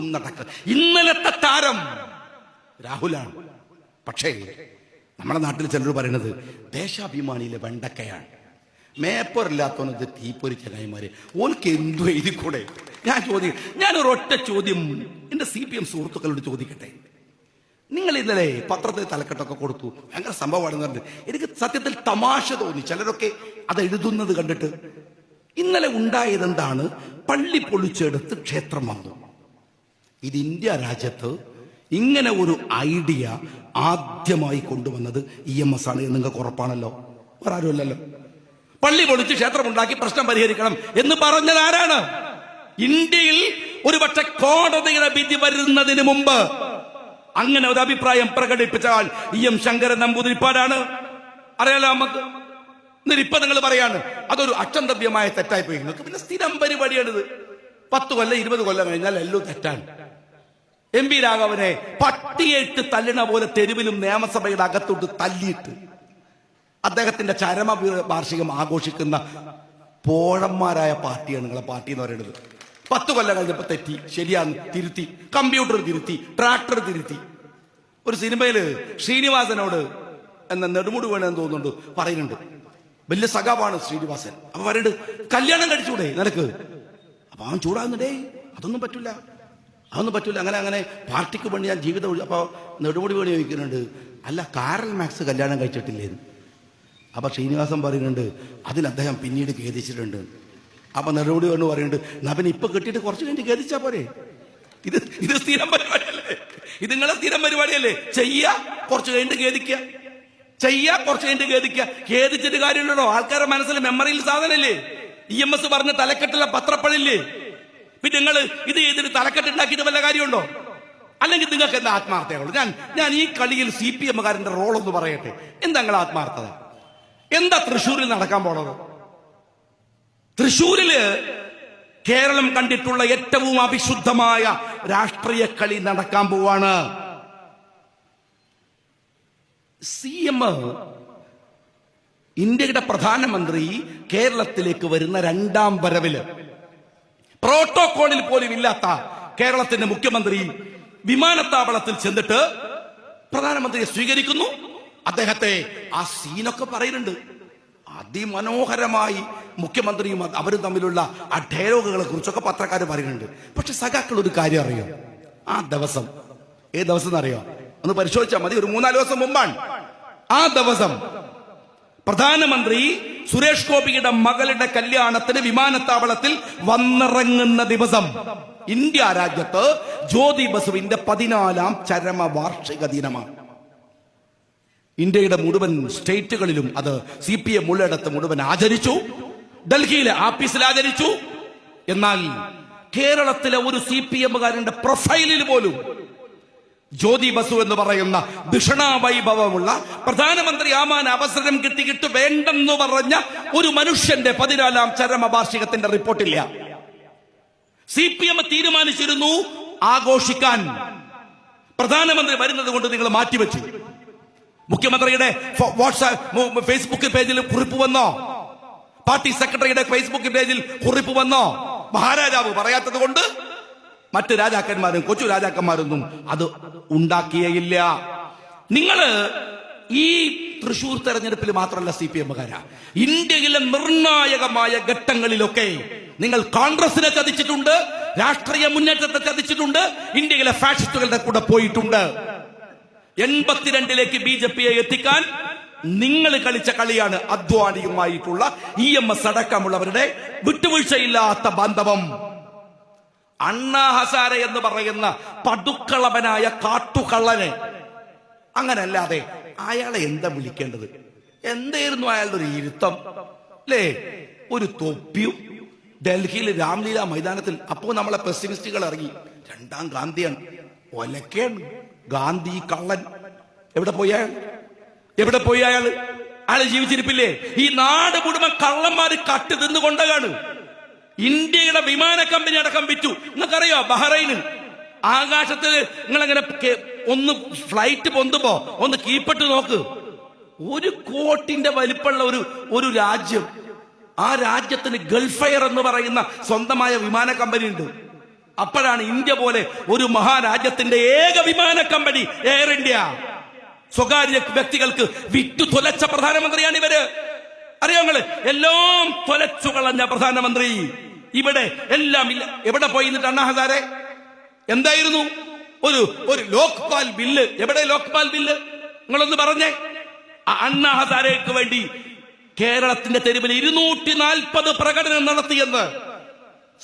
നടക്ക ഇന്നലത്തെ താരം രാഹുലാണ്. പക്ഷേ നമ്മുടെ നാട്ടിൽ ചിലർ പറയുന്നത് ദേശാഭിമാനിയിലെ വെണ്ടക്കയാണ്. മേപ്പറില്ലാത്തവനത് തീപ്പൊരി ചെങ്ങായിമാര് ഓനക്ക് എന്തു എഴുതി കൂടെ ഞാൻ ചോദിക്കും ഞാനൊരു ഒറ്റ ചോദ്യം എന്റെ സി പി എം സുഹൃത്തുക്കളോട് ചോദിക്കട്ടെ. നിങ്ങൾ ഇന്നലെ പത്രത്തിൽ തലക്കെട്ടൊക്കെ കൊടുത്തു. ഭയങ്കര സംഭവമാണെന്ന് പറഞ്ഞിട്ട് എനിക്ക് സത്യത്തിൽ തമാശ തോന്നി. ചിലരൊക്കെ അത് എഴുതുന്നത് കണ്ടിട്ട് ഇന്നലെ ഉണ്ടായതെന്താണ്? പള്ളി പൊളിച്ചെടുത്ത് ക്ഷേത്രം വന്നു. ഇത് ഇന്ത്യ രാജ്യത്ത് ഇങ്ങനെ ഒരു ഐഡിയ ആദ്യമായി കൊണ്ടുവന്നത് ഇ എം എസ് ആണ് നിങ്ങൾക്ക് ഉറപ്പാണല്ലോ. വേറെ ആരുമല്ലല്ലോ പള്ളി പൊളിച്ച് ക്ഷേത്രമുണ്ടാക്കി പ്രശ്നം പരിഹരിക്കണം എന്ന് പറഞ്ഞത് ആരാണ്? ഇന്ത്യയിൽ ഒരുപക്ഷെ കോടതിയുടെ വിധി വരുന്നതിന് മുമ്പ്. അങ്ങനെ ഒരു അഭിപ്രായം പ്രകടിപ്പിച്ചാൽ ഇ എം ശങ്കരൻ നമ്പൂതിരിപ്പാടാണ്. അറിയാലോ നമുക്ക്? എന്നിട്ട് നിങ്ങൾ പറയാണ് അതൊരു അക്ഷന്തവ്യമായ തെറ്റായി പോയി നിങ്ങൾക്ക് പിന്നെ സ്ഥിരം പരിപാടിയാണിത്. പത്ത് കൊല്ലം ഇരുപത് കൊല്ലം കഴിഞ്ഞാൽ എല്ലാം തെറ്റാണ്. എം പി രാഘവനെ പട്ടിയേറ്റ് തല്ലിണ പോലെ തെരുവിലും നിയമസഭയുടെ അകത്തോട്ട് തല്ലിയിട്ട് അദ്ദേഹത്തിന്റെ ചരമ വാർഷികം ആഘോഷിക്കുന്ന പോഴന്മാരായ പാർട്ടിയാണ് നിങ്ങളെ പാർട്ടി എന്ന് പറയുന്നത്. പത്ത് കൊല്ലം കഴിഞ്ഞപ്പോ തെറ്റി. ശരിയാന്ന് തിരുത്തി. കമ്പ്യൂട്ടർ തിരുത്തി. ട്രാക്ടർ തിരുത്തി. ഒരു സിനിമയിൽ ശ്രീനിവാസനോട് എന്ന നെടുമുടി വേണമെന്ന് തോന്നുന്നുണ്ട് പറയുന്നുണ്ട്. വലിയ സഖാവാണ് ശ്രീനിവാസൻ. അപ്പൊ പറയുന്നുണ്ട് കല്യാണം കഴിച്ചൂടെ നിനക്ക്? അപ്പൊ അവൻ ചൂടാകുന്നുണ്ടേ അതൊന്നും പറ്റൂല. അതൊന്നും പറ്റൂല. അങ്ങനെ അങ്ങനെ പാർട്ടിക്ക് വേണ്ടി ഞാൻ ജീവിതം അപ്പോൾ അപ്പൊ നെടുമുടി വേണി ചോദിക്കുന്നുണ്ട്. അല്ല കാരൽ മാക്സ് കല്യാണം കഴിച്ചിട്ടില്ലേ അപ്പൊ ശ്രീനിവാസൻ പറയുന്നുണ്ട് അതിൽ അദ്ദേഹം പിന്നീട് ഖേദിച്ചിട്ടുണ്ട്. അപ്പൊ നെടുമുടി വേണു പറയുന്നുണ്ട് എന്നാ പിന്നെ ഇപ്പൊ കെട്ടിയിട്ട് കുറച്ച് കഴിഞ്ഞ് ഖേദിച്ചാ പോരെ? ഇത് ഇത് സ്ഥിരം പരിപാടിയല്ലേ? ഇത് നിങ്ങളെ സ്ഥിരം പരിപാടിയല്ലേ? ചെയ്യ കുറച്ച് കഴിഞ്ഞിട്ട് ഖേദിക്കുക ചെയ്യ കുറച്ച് കഴിഞ്ഞിട്ട് ഖേദിക്കുക ഖേദിച്ചിട്ട് കാര്യമില്ലല്ലോ. ആൾക്കാരുടെ മനസ്സിൽ മെമ്മറിയിൽ സാധനമില്ലേ? ഇ എം എസ് പറഞ്ഞ തലക്കെട്ടുള്ള പത്രപ്പഴില്ലേ പിന്നെ നിങ്ങൾ ഇത് ചെയ്തിട്ട് തലക്കെട്ടുണ്ടാക്കിയിട്ട് വല്ല കാര്യമുണ്ടോ? അല്ലെങ്കിൽ നിങ്ങൾക്ക് എന്താ ആത്മാർത്ഥതയുള്ളൂ? ഞാൻ ഞാൻ ഈ കളിയിൽ സി പി എമ്മുകാരന്റെ റോൾ ഒന്ന് പറയട്ടെ. എന്താ നിങ്ങൾ ആത്മാർത്ഥത? എന്താ തൃശ്ശൂരിൽ നടക്കാൻ പോണത്? തൃശ്ശൂരിൽ കേരളം കണ്ടിട്ടുള്ള ഏറ്റവും അവിശുദ്ധമായ രാഷ്ട്രീയ കളി നടക്കാൻ പോവാണ്. സി എം ഇന്ത്യയുടെ പ്രധാനമന്ത്രി കേരളത്തിലേക്ക് വരുന്ന രണ്ടാം വരവിൽ പ്രോട്ടോകോളിൽ പോലും ഇല്ലാത്ത കേരളത്തിന്റെ മുഖ്യമന്ത്രി വിമാനത്താവളത്തിൽ ചെന്നിട്ട് പ്രധാനമന്ത്രിയെ സ്വീകരിക്കുന്നു. അദ്ദേഹത്തെ ആ സീനൊക്കെ പറയുന്നുണ്ട്. അതിമനോഹരമായി മുഖ്യമന്ത്രിയും അവരും തമ്മിലുള്ള ആ ഡയലോഗുകളെ കുറിച്ചൊക്കെ പത്രക്കാർ പറയുന്നുണ്ട്. പക്ഷെ സഖാക്കൾ ഒരു കാര്യം അറിയോ? ആ ദിവസം. ഏത് ദിവസം എന്നറിയോ? ഒന്ന് പരിശോധിച്ചാൽ മതി. ഒരു മൂന്നാൽ ദിവസം മുമ്പാണ്. ആ ദിവസം പ്രധാനമന്ത്രി സുരേഷ് ഗോപിയുടെ മകളുടെ കല്യാണത്തിന് വിമാനത്താവളത്തിൽ വന്നിറങ്ങുന്ന ദിവസം ഇന്ത്യ രാജ്യത്ത് ജ്യോതി ബസുവിന്റെ പതിനാലാം ചരമ വാർഷിക ദിനമാണ്. ഇന്ത്യയുടെ മുഴുവൻ സ്റ്റേറ്റുകളിലും അത് സി പി എം ഉള്ളിടത്ത് മുഴുവൻ ആചരിച്ചു. ഡൽഹിയിലെ ആഫീസിൽ ആചരിച്ചു. എന്നാൽ കേരളത്തിലെ ഒരു സി പി എമ്മുകാരന്റെ പ്രൊഫൈലിൽ പോലും ജ്യോതി ബസു എന്ന് പറയുന്ന ഭീഷണാവൈഭവമുള്ള പ്രധാനമന്ത്രി ആമാൻ അവസരം കിട്ടിയിട്ട് വേണ്ടെന്ന് പറഞ്ഞ ഒരു മനുഷ്യന്റെ പതിനാലാം ചരമ വാർഷികത്തിന്റെ റിപ്പോർട്ടില്ല. സി പി എം തീരുമാനിച്ചിരുന്നു ആഘോഷിക്കാൻ. പ്രധാനമന്ത്രി വരുന്നത് കൊണ്ട് നിങ്ങൾ മാറ്റിവെച്ചു. മുഖ്യമന്ത്രിയുടെ വാട്സാപ്പ് ഫേസ്ബുക്ക് പേജിൽ കുറിപ്പ് വന്നോ? പാർട്ടി സെക്രട്ടറിയുടെ ഫേസ്ബുക്ക് പേജിൽ കുറിപ്പ് വന്നോ? മഹാരാജാവ് പറയാത്തത് കൊണ്ട് മറ്റ് രാജാക്കന്മാരും കൊച്ചു രാജാക്കന്മാരൊന്നും അത് ഉണ്ടാക്കിയേയില്ല. നിങ്ങൾ ഈ തൃശൂർ തെരഞ്ഞെടുപ്പിൽ മാത്രമല്ല സി പി എമ്മുകാരാ. ഇന്ത്യയിലെ നിർണായകമായ ഘട്ടങ്ങളിലൊക്കെ നിങ്ങൾ കോൺഗ്രസിനെ ചതിച്ചിട്ടുണ്ട് രാഷ്ട്രീയ മുന്നേറ്റത്തെ ചതിച്ചിട്ടുണ്ട് ഇന്ത്യയിലെ ഫാഷിസ്റ്റുകളുടെ കൂടെ പോയിട്ടുണ്ട്. എൺപത്തിരണ്ടിലേക്ക് ബി ജെ പിയെ എത്തിക്കാൻ നിങ്ങൾ കളിച്ച കളിയാണ് അദ്വാനിയുമായിട്ടുള്ള ഇ എം എസ് അടക്കമുള്ളവരുടെ വിട്ടുവീഴ്ചയില്ലാത്ത ബാന്ധവം അണ്ണാ ഹസാര എന്ന് പറയുന്ന പടുക്കളവനായ കാട്ടുകള്ളനെ. അങ്ങനല്ലാതെ അയാളെ എന്താ വിളിക്കേണ്ടത്? എന്തായിരുന്നു അയാളുടെ ഒരു ഇരുത്തം? അല്ലേ ഒരു തൊപ്പിയും ഡൽഹിയിൽ രാംലീല മൈതാനത്തിൽ. അപ്പോ നമ്മളെ പെസിമിസ്റ്റുകൾ ഇറങ്ങി. രണ്ടാം ഗാന്ധിയാണ്. ഒലക്കേണ് ഗാന്ധി കള്ളൻ. എവിടെ പോയി എവിടെ പോയി അയാൾ? അയാൾ ജീവിച്ചിരിപ്പില്ലേ? ഈ നാട് മുഴുവൻ കള്ളന്മാര് കട്ട് തിന്നു കൊണ്ടകാണ് ഇന്ത്യയുടെ വിമാന കമ്പനി അടക്കം വിറ്റു. നിങ്ങൾക്കറിയോ ബഹ്റൈന്? ആകാശത്തിൽ നിങ്ങൾ അങ്ങനെ ഒന്ന് ഫ്ലൈറ്റ് പൊന്തുമ്പോ ഒന്ന് കീപ്പിട്ട് നോക്ക്. ഒരു കോട്ടിന്റെ വലിപ്പമുള്ള ഒരു ഒരു രാജ്യം. ആ രാജ്യത്തിന് ഗൾഫയർ എന്ന് പറയുന്ന സ്വന്തമായ വിമാന കമ്പനി ഉണ്ട്. അപ്പോഴാണ് ഇന്ത്യ പോലെ ഒരു മഹാരാജ്യത്തിന്റെ ഏക വിമാന കമ്പനി എയർ ഇന്ത്യ സ്വകാര്യ വ്യക്തികൾക്ക് വിറ്റു തുലച്ച പ്രധാനമന്ത്രിയാണ് ഇവർ. അറിയോ നിങ്ങൾ? എല്ലാം തുലച്ചു കളഞ്ഞ പ്രധാനമന്ത്രി. ഇവിടെ എല്ലാം ഇല്ല. എവിടെ പോയി എന്നിട്ട് അണ്ണാ ഹസാരെ എന്തായിരുന്നു? ഒരു ഒരു ലോക്പാൽ ബില്ല്. എവിടെ ലോക്പാൽ ബില്ല്? നിങ്ങളൊന്ന് പറഞ്ഞേ. അണ്ണാ ഹസാരയ്ക്ക് വേണ്ടി കേരളത്തിന്റെ തെരുവിൽ ഇരുന്നൂറ്റി നാൽപ്പത് പ്രകടനം നടത്തിയെന്ന്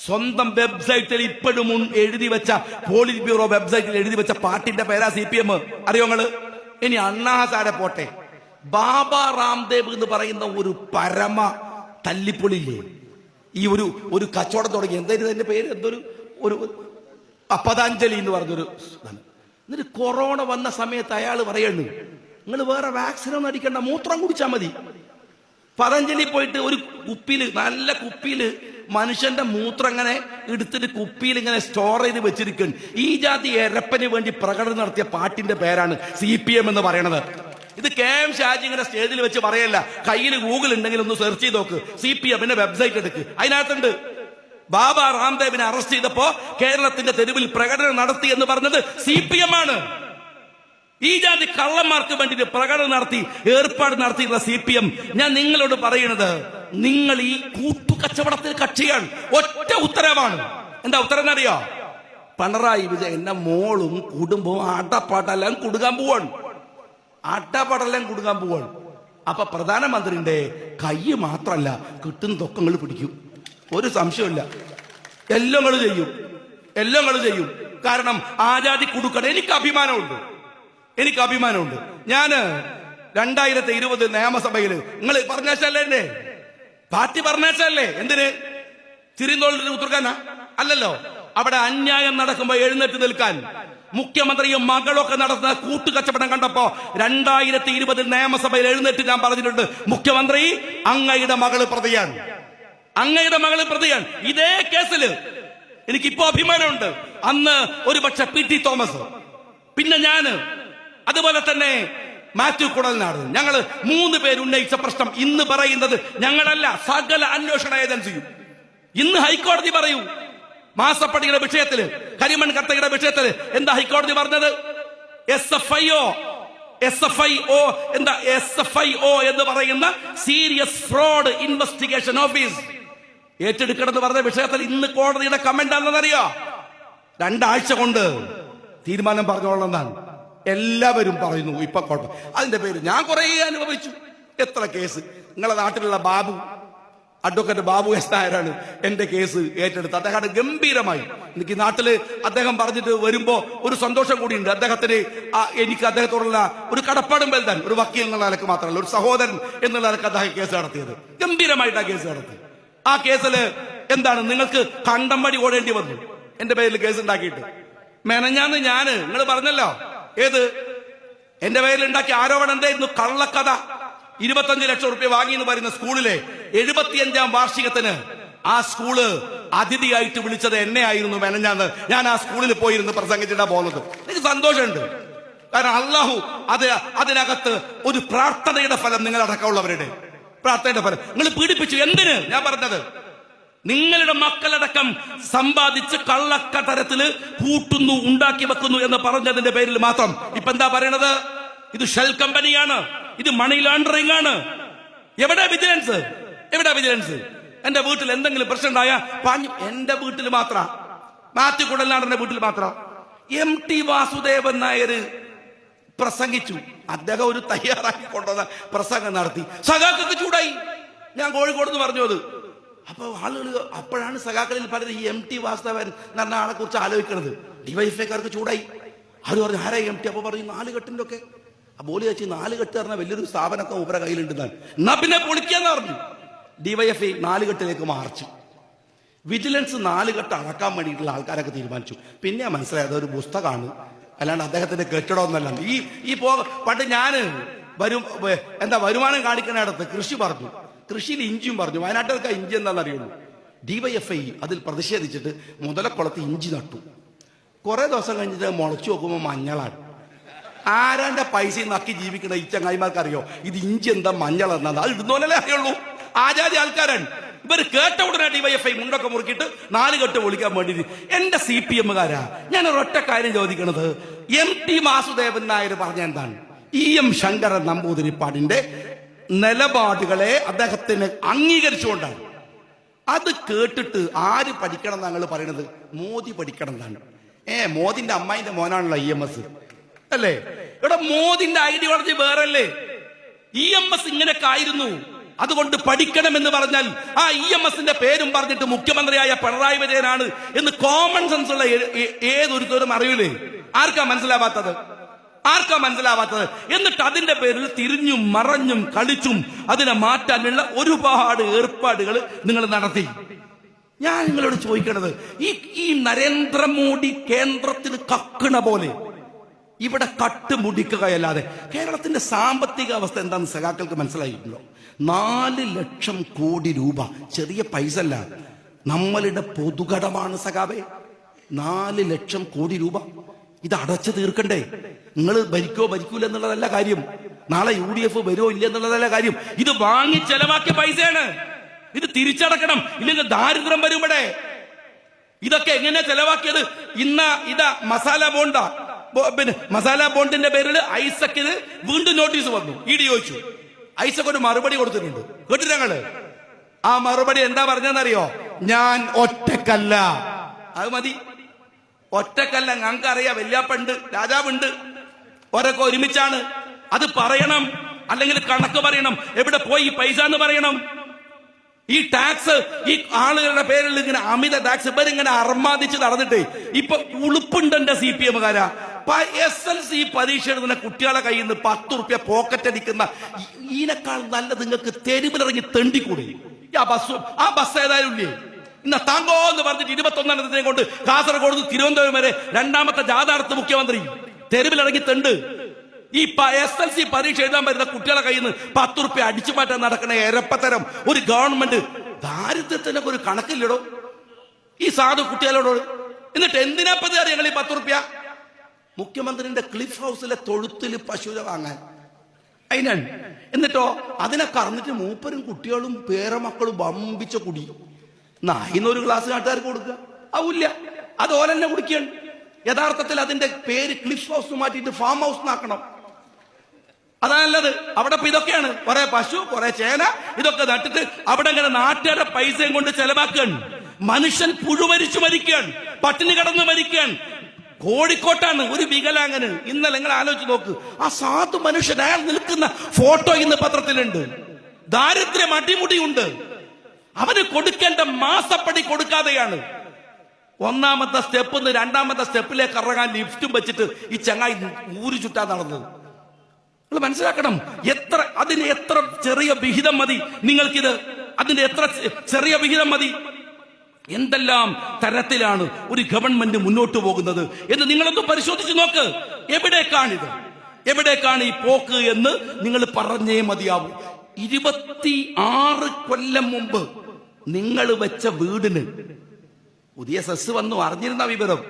സ്വന്തം വെബ്സൈറ്റിൽ ഇപ്പോഴും എഴുതി വെച്ച പോളിറ്റ് ബ്യൂറോ വെബ്സൈറ്റിൽ എഴുതി വെച്ച പാർട്ടിന്റെ പേരാ സി പി എം. അറിയോ നിങ്ങൾ? ഇനി അണ്ണാ ഹസാരെ പോട്ടെ. ബാബ റാംദേവ് എന്ന് പറയുന്ന ഒരു പരമ തല്ലിപ്പൊളിയില്ലേ? ഈ ഒരു ഒരു കച്ചവടം തുടങ്ങി. എന്തായിരുന്നു അതിന്റെ പേര്? എന്തൊരു ഒരു ആ, എന്ന് പറഞ്ഞൊരു. എന്നിട്ട് കൊറോണ വന്ന സമയത്ത് അയാൾ പറയുന്നു നിങ്ങൾ വേറെ വാക്സിൻ ഒന്നും അടിക്കണ്ട മൂത്രം കുടിച്ചാൽ മതി. പതഞ്ജലി പോയിട്ട് ഒരു കുപ്പിയിൽ നല്ല കുപ്പിയിൽ മനുഷ്യന്റെ മൂത്രം ഇങ്ങനെ എടുത്തിട്ട് കുപ്പിയിൽ ഇങ്ങനെ സ്റ്റോർ ചെയ്ത് വെച്ചിരിക്കുന്നു ഈ ജാതി എരപ്പന് വേണ്ടി പ്രകടനം നടത്തിയ പാട്ടിന്റെ പേരാണ് സി എന്ന് പറയണത്. ഇത് കെ എം ഷാജി ഇങ്ങനെ സ്റ്റേജിൽ വെച്ച് പറയല്ല. കയ്യിൽ ഗൂഗിൾ ഉണ്ടെങ്കിൽ ഒന്ന് സെർച്ച് ചെയ്ത് നോക്ക്. സി പി എമ്മിന്റെ വെബ്സൈറ്റ് എടുക്ക്. അതിനകത്തുണ്ട്. ബാബ രാംദേവിനെ അറസ്റ്റ് ചെയ്തപ്പോ കേരളത്തിന്റെ തെരുവിൽ പ്രകടനം നടത്തി എന്ന് പറഞ്ഞത് സി പി എം ആണ്. ഈ ജാതി കള്ളന്മാർക്ക് വേണ്ടിയിട്ട് പ്രകടനം നടത്തി ഏർപ്പാട് നടത്തിയിട്ടുള്ള സി പി എം ഞാൻ നിങ്ങളോട് പറയുന്നത് നിങ്ങൾ ഈ കൂട്ടുകച്ചവടത്തിൽ കക്ഷിയാണ്. ഒറ്റ ഉത്തരവാണ്. എന്താ ഉത്തരം അറിയോ പിണറായി വിജയൻ എന്റെ മോളും കുടുംബവും ആട്ടപ്പാട്ടെല്ലാം കൊടുക്കാൻ പോവാണ്. ആട്ടപ്പാട്ടെല്ലാം കൊടുക്കാൻ പോവാണ്. അപ്പൊ പ്രധാനമന്ത്രിന്റെ കൈ മാത്രമല്ല കിട്ടുന്ന തൊക്കങ്ങൾ പിടിക്കും. ഒരു സംശയമില്ല എല്ലാം ചെയ്യും. എല്ലാം ചെയ്യും. കാരണം ആജാദി കുടുക്കട എനിക്ക് അഭിമാനമുണ്ട്. എനിക്ക് അഭിമാനമുണ്ട്. ഞാൻ രണ്ടായിരത്തി ഇരുപത് നിയമസഭയിൽ നിങ്ങൾ പറഞ്ഞേച്ചല്ലേ എന്നെ പാർട്ടി പറഞ്ഞേച്ചല്ലേ എന്തിന്? തിരുന്തോളിന് ഉത്തർക്കാനാ അല്ലല്ലോ. അവിടെ അന്യായം നടക്കുമ്പോ എഴുന്നേറ്റ് നിൽക്കാൻ. മുഖ്യമന്ത്രിയും മകളൊക്കെ നടത്തുന്ന കൂട്ടുകച്ചവടം കണ്ടപ്പോ രണ്ടായിരത്തി ഇരുപതിൽ നിയമസഭയിൽ എഴുന്നേറ്റ് ഞാൻ പറഞ്ഞിട്ടുണ്ട് മുഖ്യമന്ത്രി അങ്ങയുടെ മകൾ പ്രതിയാണ്. അങ്ങയുടെ മകൾ പ്രതിയാണ്. ഇതേ കേസിൽ എനിക്കിപ്പോ അഭിമാനമുണ്ട്. അന്ന് ഒരു പക്ഷെ പി ടി തോമസ് പിന്നെ ഞാൻ അതുപോലെ തന്നെ മാത്യു കുടൽനാട്. ഞങ്ങൾ മൂന്ന് പേര് ഉന്നയിച്ച പ്രശ്നം ഇന്ന് പറയുന്നത് ഞങ്ങളല്ല സകല അന്വേഷണ ഏജൻസിയും. ഇന്ന് ഹൈക്കോടതി പറയൂ മാസപ്പടിയുടെ വിഷയത്തിൽ കരിമൺ കത്തയുടെ വിഷയത്തിൽ എന്താ ഹൈക്കോടതി പറഞ്ഞത്? S F I O S F I O എന്താ എസ് എഫ് ഐ ഒ എന്ന് പറയുന്ന സീരിയസ് ഫ്രോഡ് ഇൻവെസ്റ്റിഗേഷൻ ഓഫീസ്. ഏറ്റെടുക്കണമെന്ന് പറഞ്ഞ വിഷയത്തിൽ ഇന്ന് കോടതിയുടെ കമന്റ് ആണെന്നറിയോ? രണ്ടാഴ്ച കൊണ്ട് തീരുമാനം പറഞ്ഞോളെന്നാണ് എല്ലാവരും പറയുന്നു ഇപ്പൊ കോട്ടം അതിന്റെ പേര് ഞാൻ കുറെ അനുഭവിച്ചു. എത്ര കേസ്? നിങ്ങളെ നാട്ടിലുള്ള ബാബു അഡ്വക്കേറ്റ് ബാബു എസ് നായരാണ് എന്റെ കേസ് ഏറ്റെടുത്ത് അദ്ദേഹം ഗംഭീരമായി. എനിക്ക് നാട്ടിൽ അദ്ദേഹം പറഞ്ഞിട്ട് വരുമ്പോ ഒരു സന്തോഷം കൂടിയുണ്ട്. അദ്ദേഹത്തിന് എനിക്ക് അദ്ദേഹത്തോടുള്ള ഒരു കടപ്പാടും വലുതാൻ ഒരു വക്കീൽ എന്നുള്ള നിലയ്ക്ക് മാത്രമല്ല ഒരു സഹോദരൻ എന്നുള്ള നിലയ്ക്ക് അദ്ദേഹം കേസ് നടത്തിയത്. ഗംഭീരമായിട്ട് ആ കേസ് നടത്തി. ആ കേസിൽ എന്താണ് നിങ്ങൾക്ക് കണ്ടം വഴി ഓടേണ്ടി വന്നു. എന്റെ പേരിൽ കേസ് ഉണ്ടാക്കിയിട്ട്. മെനഞ്ഞാന്ന് ഞാൻ നിങ്ങൾ പറഞ്ഞല്ലോ ഏത്? എന്റെ പേരിൽ ഉണ്ടാക്കിയ ആരോപണം എന്തായിരുന്നു? കള്ളക്കഥ. ഇരുപത്തഞ്ച് ലക്ഷം റുപ്യ വാങ്ങി എന്ന് പറയുന്ന സ്കൂളിലെ എഴുപത്തിയഞ്ചാം വാർഷികത്തിന് ആ സ്കൂൾ അതിഥിയായിട്ട് വിളിച്ചത് എന്നെ ആയിരുന്നു മെനഞ്ഞാന്ന്. ഞാൻ ആ സ്കൂളിൽ പോയിരുന്ന് പ്രസംഗിച്ചിട്ടാ പോകുന്നത് എനിക്ക് സന്തോഷമുണ്ട്. കാരണം അള്ളാഹു അത് അതിനകത്ത് ഒരു പ്രാർത്ഥനയുടെ ഫലം നിങ്ങൾ നിങ്ങളടക്കമുള്ളവരുടെ. പ്രാർത്ഥനയുടെ ഫലം. നിങ്ങൾ പീഡിപ്പിച്ചു. എന്തിന്? ഞാൻ പറഞ്ഞത് നിങ്ങളുടെ മക്കളടക്കം സമ്പാദിച്ച് കള്ളക്കതരത്തിൽ കൂട്ടുന്നു ഉണ്ടാക്കി വെക്കുന്നു എന്ന് പറഞ്ഞതിന്റെ പേരിൽ മാത്രം. ഇപ്പൊ എന്താ പറയണത്? ഇത് ഷെൽ കമ്പനിയാണ്. ഇത് മണി ലോണ്ടറിംഗ് ആണ്. എവിടെ വിജിലൻസ് എവിടെ വിജിലൻസ് എന്റെ വീട്ടിൽ എന്തെങ്കിലും പ്രശ്നം ഉണ്ടായ പാഞ്ഞു എന്റെ വീട്ടിൽ മാത്ര. മാത്യു കുടലാടന്റെ വീട്ടിൽ മാത്ര. എം ടി വാസുദേവൻ നായർ പ്രസംഗിച്ചു. അദ്ദേഹം ഒരു തയ്യാറാക്കി കൊണ്ടുവന്ന പ്രസംഗം നടത്തി. സഖാക്കൾക്ക് ചൂടായി. ഞാൻ കോഴിക്കോട് നിന്ന് പറഞ്ഞു അത്. അപ്പൊ ആളുകൾ അപ്പോഴാണ് സഖാക്കളിൽ പലരും ഈ എം ടി വാസുദേവൻ എന്ന് പറഞ്ഞ ആളെ കുറിച്ച് ആലോചിക്കുന്നത് ഡിവൈഫൈക്കാർക്ക് ചൂടായി. അവർ പറഞ്ഞു ആരാ എം ടി? അപ്പൊ പറഞ്ഞു നാല് കെട്ടിന്റെ ഒക്കെ ബോളി വെച്ച് നാല് കെട്ട് പറഞ്ഞ വലിയൊരു സ്ഥാപനമൊക്കെ ഉപര കയ്യിലുണ്ടെന്നാണ് എന്നാ പിന്നെ പൊളിക്കാന്ന് പറഞ്ഞു. ഡിവൈഎഫ്ഐ നാല് കെട്ടിലേക്ക് മാർച്ചു. വിജിലൻസ് നാല് കെട്ട് അളക്കാൻ വേണ്ടിയിട്ടുള്ള ആൾക്കാരൊക്കെ തീരുമാനിച്ചു. പിന്നെ മനസ്സിലായത് ഒരു പുസ്തകമാണ്. അല്ലാണ്ട് അദ്ദേഹത്തിന്റെ കെട്ടിടമൊന്നല്ല ഈ ഈ പോ പണ്ട് ഞാൻ വരും എന്താ വരുമാനം കാണിക്കുന്നിടത്ത് കൃഷി പറഞ്ഞു. കൃഷിയിൽ ഇഞ്ചിയും പറഞ്ഞു. വയനാട്ടിലൊക്കെ ഇഞ്ചി എന്താണെന്ന് അറിയുള്ളൂ ഡിവൈഎഫ്ഐ അതിൽ പ്രതിഷേധിച്ചിട്ട് മുതലക്കുളത്ത് ഇഞ്ചി നട്ടു. കുറേ ദിവസം കഴിഞ്ഞിട്ട് മുളച്ചു നോക്കുമ്പോൾ മഞ്ഞളാണ്. ആരാന്റെ പൈസ നക്കി ജീവിക്കണ ഈ ചങ്ങായിമാർക്ക് അറിയോ ഇത് ഇഞ്ചി എന്താ മഞ്ഞൾ എന്നാ? അത് ഇടുന്നോലല്ലേ അറിയുള്ളൂ. ആചാര്യ ആൾക്കാരാണ് ഇവർ കേട്ട ഉടനെ ഡിവൈഎഫ്ഐ മുണ്ടൊക്കെ മുറുക്കിയിട്ട് നാല് കെട്ട് വിളിക്കാൻ വേണ്ടി എന്റെ സി പി എമ്മുകാരാ ഞാൻ ഒരൊറ്റ കാര്യം ചോദിക്കണത്. എം ടി വാസുദേവൻ നായർ പറഞ്ഞ എന്താണ്? ഇ എം ശങ്കരൻ നമ്പൂതിരിപ്പാടിന്റെ നിലപാടുകളെ അദ്ദേഹത്തിന് അംഗീകരിച്ചുകൊണ്ടാണ്. അത് കേട്ടിട്ട് ആര് പഠിക്കണം ഞങ്ങൾ പറയുന്നത് മോദി പഠിക്കണം എന്നാണ്. ഏ മോദിന്റെ അമ്മായിന്റെ മോനാണല്ലോ ഇ എം എസ് അല്ലേ ഇവിടെ മോദിന്റെ ഐഡിയോളജി വേറല്ലേ? ഇ എം എസ് ഇങ്ങനെയൊക്കെ ആയിരുന്നു അതുകൊണ്ട് പഠിക്കണം എന്ന് പറഞ്ഞാൽ ആ ഇ എം എസിന്റെ പേരും പറഞ്ഞിട്ട് മുഖ്യമന്ത്രിയായ പിണറായി വിജയനാണ് എന്ന് കോമൺ സെൻസ് ഉള്ള ഏതൊരുത്തരും അറിയില്ലേ? ആർക്കാ മനസ്സിലാവാത്തത്? ആർക്കാ മനസ്സിലാവാത്തത്? എന്നിട്ട് അതിന്റെ പേരിൽ തിരിഞ്ഞും മറഞ്ഞും കളിച്ചും അതിനെ മാറ്റാനുള്ള ഒരുപാട് ഏർപ്പാടുകൾ നിങ്ങൾ നടത്തി. ഞാൻ നിങ്ങളോട് ചോദിക്കണത് ഈ ഈ നരേന്ദ്രമോദി കേന്ദ്രത്തിന് കക്കണ പോലെ ഇവിടെ കട്ട് മുടിക്കുകയല്ലാതെ കേരളത്തിന്റെ സാമ്പത്തിക അവസ്ഥ എന്താണെന്ന് സഖാക്കൾക്ക് മനസ്സിലായിട്ടുണ്ടോ? നാല് ലക്ഷം കോടി രൂപ ചെറിയ പൈസ അല്ല. നമ്മളുടെ പൊതുകടമാണ് സഖാവേ. നാല് ലക്ഷം കോടി രൂപ. ഇത് അടച്ചു തീർക്കണ്ടേ? നിങ്ങൾ ഭരിക്കോ ഭരിക്കൂല എന്നുള്ളതല്ല കാര്യം. നാളെ യു ഡി എഫ് വരുമോ ഇല്ല എന്നുള്ളതല്ല കാര്യം. ഇത് വാങ്ങി ചെലവാക്കിയ പൈസയാണ്. ഇത് തിരിച്ചടക്കണം. ഇല്ലെങ്കിൽ ദാരിദ്ര്യം വരും ഇവിടെ. ഇതൊക്കെ എങ്ങനെ ചെലവാക്കിയത്? ഇന്ന ഇതാ മസാല ബോണ്ട. പിന്നെ മസാല ബോണ്ടിന്റെ പേരിൽ ഐസക്കിന് വീണ്ടും നോട്ടീസ് വന്നു. ഇ ഡി ചോദിച്ചു. ഐസക് ഒരു മറുപടി കൊടുത്തിട്ടുണ്ട്. കേട്ടു ഞങ്ങൾ? ആ മറുപടി എന്താ പറഞ്ഞെന്നറിയോ ഞാൻ ഒറ്റക്കല്ല. അത് മതി. ഒറ്റക്കല്ല. ഞങ്ങൾക്ക് അറിയാം വല്യാപ്പുണ്ട് രാജാവുണ്ട്. ഒരൊക്കെ ഒരുമിച്ചാണ്. അത് പറയണം. അല്ലെങ്കിൽ കണക്ക് പറയണം. എവിടെ പോയി പൈസ എന്ന് പറയണം. ഈ ടാക്സ് ഈ ആളുകളുടെ പേരിൽ ഇങ്ങനെ അമിത ടാക്സ്. ഇവരിങ്ങനെ അർമാദിച്ച് നടന്നിട്ട്. ഇപ്പൊ ഉളുപ്പുണ്ട് എന്റെ സി പി എമ്മുകാരാ. എസ് എൽ സി പരീക്ഷ എഴുതുന്ന കുട്ടികളെ കയ്യിൽ നിന്ന് പത്ത് റുപ്യ പോക്കറ്റ് അടിക്കുന്ന ഇതിനേക്കാൾ നല്ലത് നിങ്ങൾക്ക് തെരുവിലിറങ്ങി തെണ്ടിക്കൂടി? ആ ബസ് ആ ബസ് ഏതായാലും ഇല്ലേ? ഇന്ന താങ്കോ എന്ന് പറഞ്ഞിട്ട് ഇരുപത്തൊന്നാം കൊണ്ട് കാസർഗോഡ് തിരുവനന്തപുരം വരെ രണ്ടാമത്തെ ജാഥാർത്ഥ മുഖ്യമന്ത്രി. തെരുവിലിറങ്ങി തെണ്ട്. ഈ എസ് എൽ സി പരീക്ഷ എഴുതാൻ വരുന്ന കുട്ടികളെ കയ്യിൽ നിന്ന് പത്ത് റുപ്യ അടിച്ചു മാറ്റാൻ നടക്കുന്ന എരപ്പത്തരം ഒരു ഗവൺമെന്റ് ദാരിദ്ര്യത്തിനൊക്കെ ഒരു കണക്കില്ലടോ? ഈ സാധു കുട്ടികളോട്. എന്നിട്ട് എന്തിനാ പതി അറിയങ്ങൾ ഈ പത്ത് റുപ്യ? മുഖ്യമന്ത്രിന്റെ ക്ലിഫ് ഹൗസിലെ തൊഴുത്തിൽ പശുവിനെ വാങ്ങാൻ. അതിനാണ് എന്നിട്ടോ അതിനെ കറന്നിട്ട് മൂപ്പരും കുട്ടികളും പേരമക്കളും വമ്പിച്ച കുടി. നായിന്ന് ഒരു ഗ്ലാസ് നാട്ടുകാർക്ക് കൊടുക്കുക. ആവില്ല അത് ഓലെന്നെ കുടിക്കുകയാണ്. യഥാർത്ഥത്തിൽ അതിന്റെ പേര് ക്ലിഫ് ഹൗസ് മാറ്റിയിട്ട് ഫാം ഹൗസ് ആക്കണം അതാണല്ലത് അവിടെ ഇപ്പൊ ഇതൊക്കെയാണ്. കുറെ പശു കുറെ ചേന ഇതൊക്കെ നട്ടിട്ട് അവിടെ ഇങ്ങനെ നാട്ടുകാരുടെ പൈസയും കൊണ്ട് ചെലവാക്കുകയാണ്. മനുഷ്യൻ പുഴുവരിച്ചു മരിക്കുകയാണ്. പട്ടിണി കടന്ന് മരിക്കുകയാണ്. കോഴിക്കോട്ടാണ് ഒരു വികലാംഗന്. ഇന്നലെ നിങ്ങൾ ആലോചിച്ച് നോക്ക്. ആ സാധു മനുഷ്യൻ അയാൾ നിൽക്കുന്ന ഫോട്ടോ ഇന്ന് പത്രത്തിലുണ്ട്. ദാരിദ്ര്യം അടിമുടിയുണ്ട്. അവന് കൊടുക്കേണ്ട മാസപ്പടി കൊടുക്കാതെയാണ്. ഒന്നാമത്തെ സ്റ്റെപ്പ് നിന്ന് രണ്ടാമത്തെ സ്റ്റെപ്പിലേക്ക് ഇറങ്ങാൻ ലിഫ്റ്റും വെച്ചിട്ട് ഈ ചങ്ങായി ഊരു ചുറ്റാ നടന്നത്. നിങ്ങൾ മനസ്സിലാക്കണം എത്ര അതിന് എത്ര ചെറിയ വിഹിതം മതി. നിങ്ങൾക്കിത് അതിന്റെ എത്ര ചെറിയ വിഹിതം മതി. എന്തെല്ലാം തരത്തിലാണ് ഒരു ഗവൺമെന്റ് മുന്നോട്ട് പോകുന്നത് എന്ന് നിങ്ങളൊന്ന് പരിശോധിച്ച് നോക്ക്. എവിടേക്കാണിത്? എവിടേക്കാണ് ഈ പോക്ക് എന്ന് നിങ്ങൾ പറഞ്ഞേ മതിയാവും. ഇരുപത്തി ആറ് കൊല്ലം മുമ്പ് നിങ്ങൾ വെച്ച വീടിന് പുതിയ സെസ് വന്നു. അറിഞ്ഞിരുന്ന വിവരം.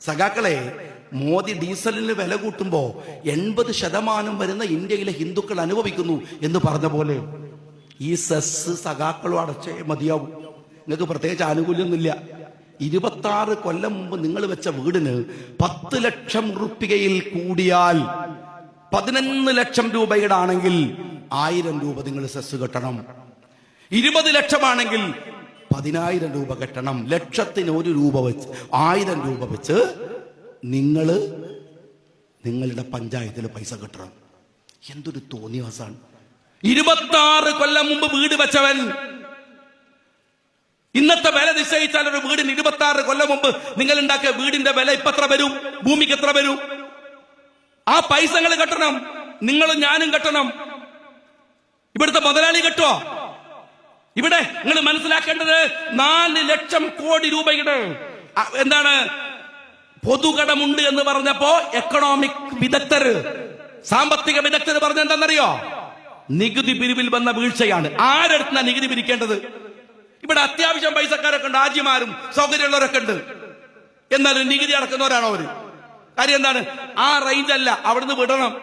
സഖാക്കളെ മോദി ഡീസലിന് വില കൂട്ടുമ്പോ എൺപത് ശതമാനം വരുന്ന ഇന്ത്യയിലെ ഹിന്ദുക്കൾ അനുഭവിക്കുന്നു എന്ന് പറഞ്ഞ പോലെ ഈ സെസ് സഖാക്കളും അടച്ചേ മതിയാവും. നിങ്ങൾക്ക് പ്രത്യേകിച്ച് ആനുകൂല്യമൊന്നുമില്ല. ഇരുപത്തി ആറ് കൊല്ലം മുമ്പ് നിങ്ങൾ വെച്ച വീടിന് പത്ത് ലക്ഷം റുപ്യയിൽ കൂടിയാൽ പതിനൊന്ന് ലക്ഷം രൂപയുടെ ആണെങ്കിൽ ആയിരം രൂപ നിങ്ങൾ സെസ് കെട്ടണം. ഇരുപത് ലക്ഷമാണെങ്കിൽ പതിനായിരം രൂപ കെട്ടണം. ലക്ഷത്തിന് ഒരു രൂപ വെച്ച് ആയിരം രൂപ വെച്ച് നിങ്ങൾ നിങ്ങളുടെ പഞ്ചായത്തിൽ പൈസ കെട്ടണം. എന്തൊരു തോന്നിയവസാണ് ഇരുപത്തി കൊല്ലം മുമ്പ് വീട് വെച്ചവൻ ഇന്നത്തെ വില നിശ്ചയിച്ചാൽ ഒരു വീടിന് ഇരുപത്തി ആറ് കൊല്ലം മുമ്പ് നിങ്ങൾ ഉണ്ടാക്കിയ വീടിന്റെ വില ഇപ്പൊ എത്ര വരും? ഭൂമിക്ക് എത്ര വരും? ആ പൈസ നിങ്ങൾ കെട്ടണം. നിങ്ങളും ഞാനും കെട്ടണം. ഇവിടുത്തെ മുതലാളി കെട്ടോ ഇവിടെ നിങ്ങൾ മനസ്സിലാക്കേണ്ടത് നാല് ലക്ഷം കോടി രൂപയുടെ എന്താണ് പൊതുകടമുണ്ട് എന്ന് പറഞ്ഞപ്പോ എക്കണോമിക് വിദഗ്ധർ സാമ്പത്തിക വിദഗ്ധർ പറഞ്ഞെന്താണെന്നറിയോ? നികുതി പിരിവിൽ വന്ന വീഴ്ചയാണ്. ആരെടുത്തുന്ന നികുതി പിരിക്കേണ്ടത്? ഇവിടെ അത്യാവശ്യം പൈസക്കാരൊക്കെ ഉണ്ട് ആജിമാരും സൗകര്യമുള്ളവരൊക്കെ ഉണ്ട്. എന്നാലും നികുതി അടക്കുന്നവരാണോ അവർ. കാര്യം എന്താണ്? ആ റേഞ്ച് അല്ല അവിടുന്ന് വിടണം.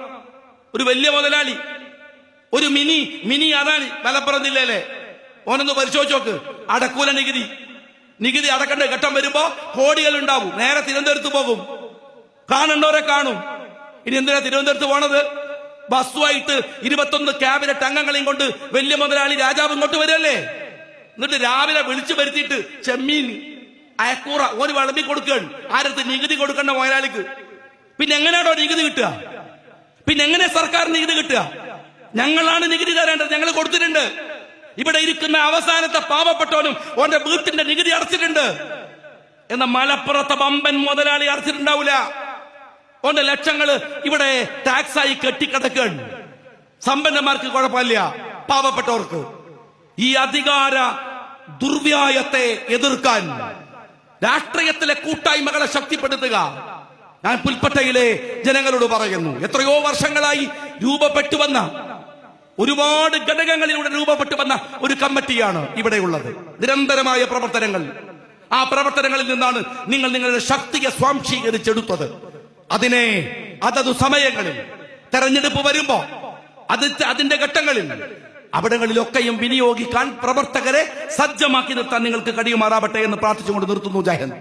ഒരു വലിയ മുതലാളി ഒരു മിനി മിനി അതാണ് മലപ്പുറം ജില്ലയിലെ. ഓനൊന്ന് പരിശോധിച്ച് നോക്ക് അടക്കൂല നികുതി. നികുതി അടക്കേണ്ട ഘട്ടം വരുമ്പോ കോടികൾ ഉണ്ടാവും. നേരെ തിരുവനന്തപുരത്ത് പോകും. കാണണ്ടവരെ കാണും. ഇനി എന്തിനാ തിരുവനന്തപുരത്ത് പോണത്? ബസ്സുമായിട്ട് ഇരുപത്തൊന്ന് ക്യാബിനറ്റ് അംഗങ്ങളെയും കൊണ്ട് വലിയ മുതലാളി രാജാവ് ഇങ്ങോട്ട് വരല്ലേ എന്നിട്ട് രാവിലെ വിളിച്ചു വരുത്തിയിട്ട് ചെമ്മീൻ അയക്കൂറ ഒരു വിളമ്പി കൊടുക്കുകയാണ്. ആരത്ത് നികുതി കൊടുക്കേണ്ട മുതലാളിക്ക്? പിന്നെ എങ്ങനെയാണോ നികുതി കിട്ടുക? പിന്നെ എങ്ങനെ സർക്കാർ നികുതി കിട്ടുക? ഞങ്ങളാണ് നികുതി തരേണ്ടത് ഞങ്ങൾ കൊടുത്തിട്ടുണ്ട്. ഇവിടെ ഇരിക്കുന്ന അവസാനത്തെ പാവപ്പെട്ടവനും ഓന്റെ വീട്ടിന്റെ നികുതി അടച്ചിട്ടുണ്ട്. എന്ന മലപ്പുറത്തെ ബമ്പൻ മുതലാളി അടച്ചിട്ടുണ്ടാവില്ല ഓന്റെ ലക്ഷങ്ങൾ ഇവിടെ ടാക്സായി കെട്ടിക്കിടക്കുകയാണ്. സമ്പന്നന്മാർക്ക് കുഴപ്പമില്ല പാവപ്പെട്ടവർക്ക്. ഈ അധികാര ദുർവ്യായത്തെ എതിർക്കാൻ രാഷ്ട്രീയത്തിലെ കൂട്ടായ്മകളെ ശക്തിപ്പെടുത്തുക. ഞാൻ പുൽപ്പറ്റയിലെ ജനങ്ങളോട് പറയുന്നു എത്രയോ വർഷങ്ങളായി രൂപപ്പെട്ടു വന്ന ഒരുപാട് ഘടകങ്ങളിലൂടെ രൂപപ്പെട്ടു വന്ന ഒരു കമ്മിറ്റിയാണ് ഇവിടെയുള്ളത്. നിരന്തരമായ പ്രവർത്തനങ്ങൾ. ആ പ്രവർത്തനങ്ങളിൽ നിന്നാണ് നിങ്ങൾ നിങ്ങളുടെ ശക്തിയെ സ്വാംശീകരിച്ചെടുത്തത്. അതിനെ അതത് സമയങ്ങളിൽ തെരഞ്ഞെടുപ്പ് വരുമ്പോ അത് അതിന്റെ ഘട്ടങ്ങളിൽ അവിടങ്ങളിലൊക്കെയും വിനിയോഗിക്കാൻ പ്രവർത്തകരെ സജ്ജമാക്കി നിർത്താൻ നിങ്ങൾക്ക് കഴിയുമാറാവട്ടെ എന്ന് പ്രാർത്ഥിച്ചുകൊണ്ട് നിർത്തുന്നു ജയൻ